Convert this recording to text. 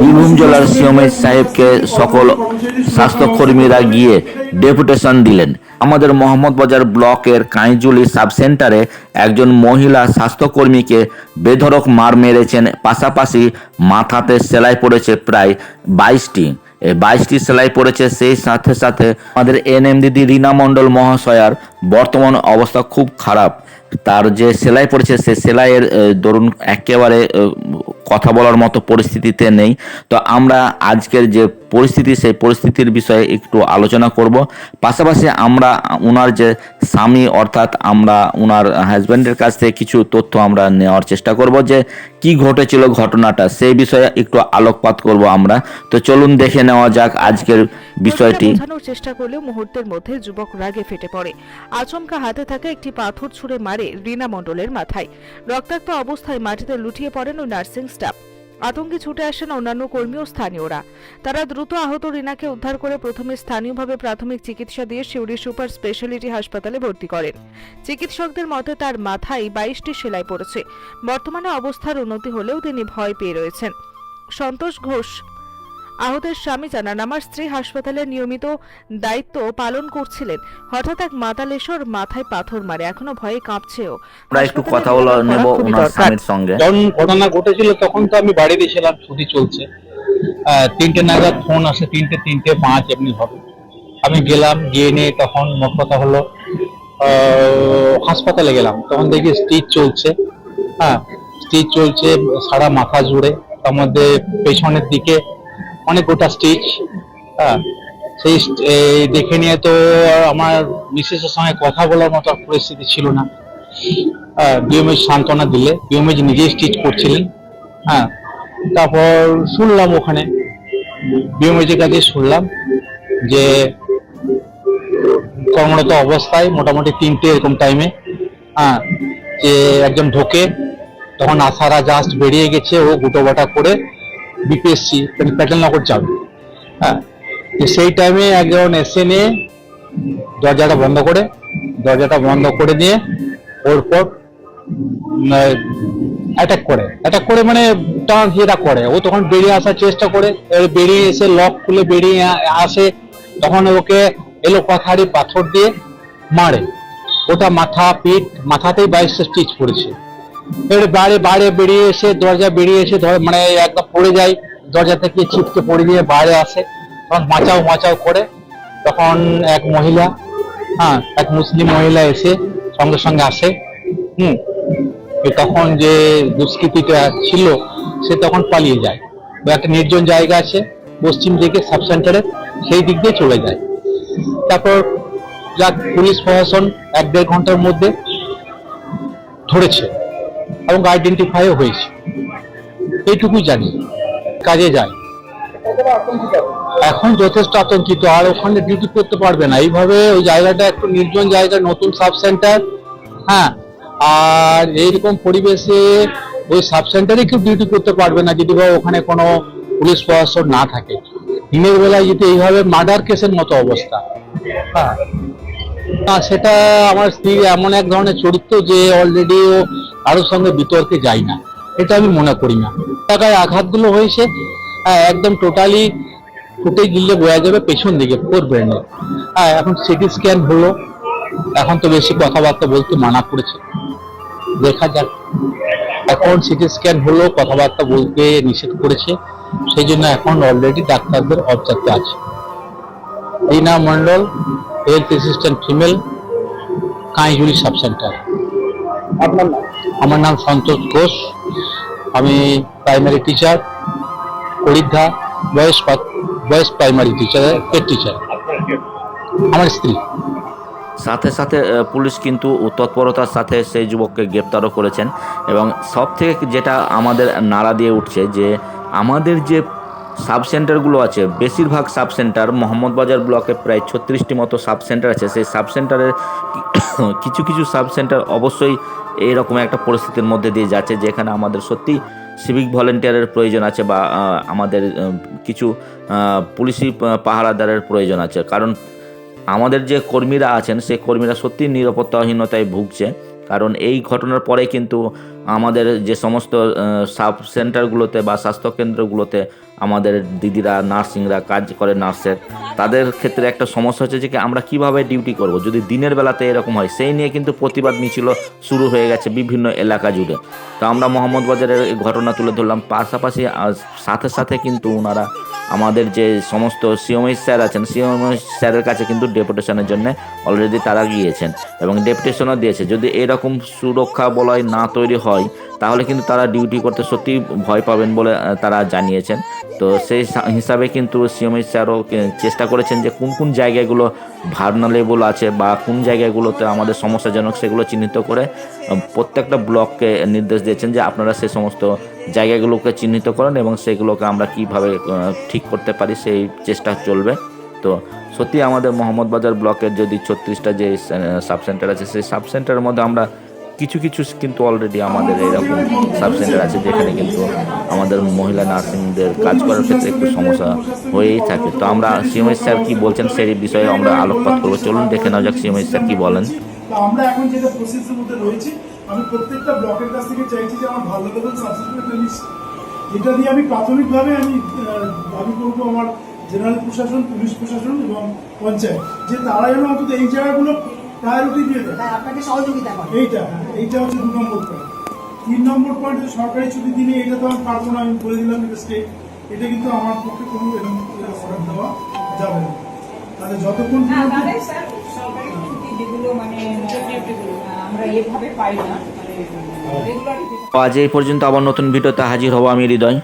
বীরভূম জেলার সিএমএইচ সাহেবকে সকল স্বাস্থ্যকর্মীরা গিয়ে ডেপুটেশন দিলেন। আমাদের মোহাম্মদবাজার ব্লকের কাঁইজুলি সাব সেন্টারে একজন মহিলা স্বাস্থ্যকর্মীকে বেধড়ক মার মেরেছেন। পাশাপাশি মাথাতে সেলাই পড়েছে প্রায় বাইশটি। বাইশটি সেলাই পড়েছে, সেই সাথে সাথে আমাদের এনএম দিদি রীনা মণ্ডল মহাশয়ার বর্তমান অবস্থা খুব খারাপ। তার যে সেলাই পড়েছে, সে সেলাইয়ের দরুন একেবারে কথা বলার মতো পরিস্থিতিতে নেই। তো আমরা আজকের যে পরিস্থিতি, সেই পরিস্থিতির বিষয়ে একটু আলোচনা করব। পাশাপাশি আমরা ওনার যে স্বামী, অর্থাৎ আমরা ওনার হাজব্যান্ডের কাছ থেকে কিছু তথ্য আমরা নেওয়ার চেষ্টা করব যে কি ঘটেছিল ঘটনাটা, সেই বিষয়ে একটু আলোকপাত করব আমরা। তো চলুন দেখে নেওয়া যাক আজকের বিষয়টি। বোঝানোর চেষ্টা করলেও মুহূর্তের মধ্যে যুবক রাগে ফেটে পড়ে। আচমকা হাতে থাকা একটি পাথর ছুঁড়ে মারে রিনা মণ্ডলের মাথায়। রক্তাক্ত অবস্থায় মাটিতে লুটিয়ে পড়েন ওই নার্সিং স্টাফ আতঙ্কে ছুটে আসেন অন্যান্য কর্মী ও স্থানীয়রা। তারা দ্রুত আহত রিনাকে উদ্ধার করে প্রথমে স্থানীয়ভাবে প্রাথমিক চিকিৎসা দিয়ে শিউরি সুপার স্পেশালিটি হাসপাতালে ভর্তি করেন। চিকিৎসকদের মতে তার মাথায় বাইশটি সেলাই পড়েছে। বর্তমানে অবস্থার উন্নতি হলেও তিনি ভয় পেয়ে রয়েছেন। সন্তোষ ঘোষ আহতের স্বামী জানান আমার স্ত্রী হাসপাতালে নিয়মিত দায়িত্ব পালন করছিলেন। হঠাৎ এক মাতালেশ্বর মাথায় পাথর মারে। এখনও ভয়ে কাঁপছেও। আমরা একটু কথা বলে নেব ওনার স্বামীর সঙ্গে। যখন ঘটনা ঘটেছিল তখন তো আমি বাড়িতে ছিলাম ছুটি চলছে। আহ, তিনটে নাগাদ ফোন আসে তিনটে তিনটে পাঁচ এমনি হবে আমি গেলাম গিয়ে নিয়ে তখন মোট কথা হলো আহ, হাসপাতালে গেলাম। তখন দেখি স্টিচ চলছে। হ্যাঁ স্টিচ চলছে সারা মাথা জুড়ে। তার মধ্যে পেছনের দিকে অনেক গোটা স্টিচ হ্যাঁ সেই দেখে নিয়ে তো আমার মিসেসের সঙ্গে কথা বলার মতো পরিস্থিতি ছিল না। বিএমএস সান্ত্বনা দিলে বিএমএস নিজেই স্টিচ করছিলেন। হ্যাঁ তারপর শুনলাম ওখানে বিএমএজের কাছে শুনলাম যে কর্মরত অবস্থায় মোটামুটি তিনটে এরকম টাইমে হ্যাঁ যে একজন ঢোকে, তখন আশারা জাস্ট বেরিয়ে গেছে, ও গুটোবাটা করে বিপিএসসি প্যাটেলনগর যাবে হ্যাঁ সেই টাইমে একজন এসে নিয়ে দরজাটা বন্ধ করে, দরজাটা বন্ধ করে দিয়ে ওর পর অ্যাটাক করে। অ্যাটাক করে মানে টান যেটা করে। ও তখন বেরিয়ে আসার চেষ্টা করে বেরিয়ে এসে লক খুলে বেরিয়ে আসে, তখন ওকে এলো পাথারি পাথর দিয়ে মারে। ওটা মাথা, পিঠ মাথাতেই বাইশটা স্টিচ পড়েছে বাইরে বাইরে বেরিয়ে এসে, দরজা বেরিয়ে এসে মানে একদম পড়ে যায়। দরজা থেকে ছিটকে পড়ে গিয়ে বাইরে আসে। তখন মাচাও মাচাও করে। তখন এক মহিলা হ্যাঁ এক মুসলিম মহিলা এসে সঙ্গে সঙ্গে আসে। হুম তখন যে দুষ্কৃতিটা ছিল, সে তখন পালিয়ে যায়। একটা নির্জন জায়গা আছে, পশ্চিম দিকে, সাব সেন্টারে, সেই দিক দিয়ে চলে যায়। তারপর যাক, পুলিশ প্রশাসন এক দেড় ঘণ্টার মধ্যে ধরেছে। এবং আইডেন্টিফাইও হয়েছে। এইটুকুই জানি। কাজে যায়। এখন যথেষ্ট আতঙ্কিত। আর ওখানে ডিউটি করতে পারবে না। এইভাবে ওই জায়গাটা একটু নির্জন জায়গা, নতুন সাব সেন্টার হ্যাঁ আর এইরকম পরিবেশে ওই সাব সেন্টারে কেউ ডিউটি করতে পারবে না, যদি বা ওখানে কোনো পুলিশ প্রশাসন না থাকে। দিনের বেলায় যদি এইভাবে মার্ডার কেসের মতো অবস্থা। হ্যাঁ সেটা আমার স্ত্রী এমন এক ধরনের চরিত্র যে অলরেডি ও কারোর সঙ্গে বিতর্কে যায় না। এটা আমি মনে করি না। টাকায় আঘাতগুলো হয়েছে হ্যাঁ একদম টোটালি ফুটে গিলে বোঝা যাবে পেছন দিকে ফোর ব্রেনে হ্যাঁ এখন সিটি স্ক্যান হলো। এখন তো বেশি কথাবার্তা বলতে মানা করেছে। দেখা যাক। এখন সিটি স্ক্যান হলো, কথাবার্তা বলতে নিষেধ করেছে। সেই জন্য এখন অলরেডি ডাক্তারদের অবজার্ভে আছে। Rina Mondal health assistant female কাঁইজুলি sub centre আপনার আমার নাম সন্তোষ ঘোষ। আমি প্রাইমারি টিচার হরিদ্ধা বয়স বয়স প্রাইমারি টিচার হেড টিচার আমার স্ত্রী। সাথে সাথে পুলিশ কিন্তু তৎপরতার সাথে সেই যুবককে গ্রেপ্তারও করেছেন এবং সব থেকে যেটা আমাদের নাড়া দিয়ে উঠছে যে আমাদের যে সাব সেন্টারগুলো আছে। বেশিরভাগ সাব সেন্টার মোহাম্মদবাজার ব্লকে প্রায় ছত্রিশটি মতো সাব সেন্টার আছে। সেই সাব সেন্টারের কিছু কিছু সাব সেন্টার অবশ্যই এইরকম একটা পরিস্থিতির মধ্যে দিয়ে যাচ্ছে, যেখানে আমাদের সত্যি সিভিক ভলেন্টিয়ারের প্রয়োজন আছে বা আমাদের কিছু পুলিশি পাহারাদারের প্রয়োজন আছে। কারণ আমাদের যে কর্মীরা আছেন সেই কর্মীরা সত্যি নিরাপত্তাহীনতায় ভুগছে। কারণ এই ঘটনার পরে কিন্তু আমাদের যে সমস্ত সাব সেন্টারগুলোতে বা স্বাস্থ্যকেন্দ্রগুলোতে আমাদের দিদিরা, নার্সিংরা কাজ করে নার্সের, তাদের ক্ষেত্রে একটা সমস্যা হচ্ছে যে কি আমরা কীভাবে ডিউটি করব? যদি দিনের বেলাতে এরকম হয়, সেই নিয়ে কিন্তু প্রতিবাদ মিছিল শুরু হয়ে গেছে বিভিন্ন এলাকা জুড়ে। তো আমরা মোহাম্মদ বাজারের এই ঘটনা তুলে ধরলাম। পাশাপাশি সাথে সাথে কিন্তু ওনারা আমাদের যে সমস্ত সিওমই স্যার আছেন সিওমই স্যারের কাছে কিন্তু ডেপুটেশনের জন্য অলরেডি তারা গিয়েছেন এবং ডেপুটেশনও দিয়েছে। যদি এরকম সুরক্ষা বলয় না তৈরি হয় তাহলে কিন্তু তারা ডিউটি করতে সত্যি ভয় পাবেন বলে তারা জানিয়েছেন। তো সেই হিসাবে কিন্তু সিওমই স্যারও চেষ্টা করেছেন যে কোন কোন জায়গাগুলো ভার্নালেবল আছে বা কোন জায়গাগুলোতে আমাদের সমস্যাজনক সেগুলো চিহ্নিত করে প্রত্যেকটা ব্লককে নির্দেশ দিয়েছেন যে আপনারা সেই সমস্ত জায়গাগুলোকে চিহ্নিত করেন এবং সেগুলোকে আমরা কীভাবে ঠিক করতে পারি সেই চেষ্টা চলবে। তো সত্যি আমাদের মোহাম্মদবাজার ব্লকের যদি ছত্রিশটা যে সাব সেন্টার আছে, সেই সাব সেন্টারের মধ্যে আমরা কিছু কিছু কিন্তু অলরেডি আমাদের এরকম সাব সেন্টার আছে যেখানে কিন্তু আমাদের মহিলা নার্সিংদের কাজ করার ক্ষেত্রে একটু সমস্যা হয়েই থাকে। তো আমরা সিএমএস স্যার কি বলছেন সেই বিষয়ে আমরা আলোকপাত করব। চলুন দেখে নেওয়া যাক সিএমএস স্যার কি বলেন। আমরা এখন যেটা প্রসেসের মধ্যে রয়েছি, আমি প্রত্যেকটা ব্লকের কাছ থেকে চাইছি যে আমার ভালো লেভেল সাবসিডিউট লিস্ট এটা দিয়ে আমি প্রাথমিকভাবে আমি দাবি করব আমার জেনারেল প্রশাসন, পুলিশ প্রশাসন এবং পঞ্চায়েত, যে তারা যেন অন্তত এই জায়গাগুলো প্রায়োরিটি দিয়ে দেয়। আপনাকে সহযোগিতা করে। এইটা এইটা হচ্ছে দু নম্বর পয়েন্ট তিন নম্বর পয়েন্ট সরকারি ছুটি দিনে এটা তো আমি পারব না আমি বলে দিলাম এটা স্টেট এটা কিন্তু আমার পক্ষে কোনো এরকম অর্ডার দেওয়া যাবে না। তাহলে যতক্ষণ না পর্যন্ত- তাহলে স্যার সরকারি ছুটি যেগুলো মানে আমরা এভাবে পাই না মানে রেগুলার তো আজ এই পর্যন্ত আবার নতুন ভিডিওতে হাজির হব আমি হৃদয়।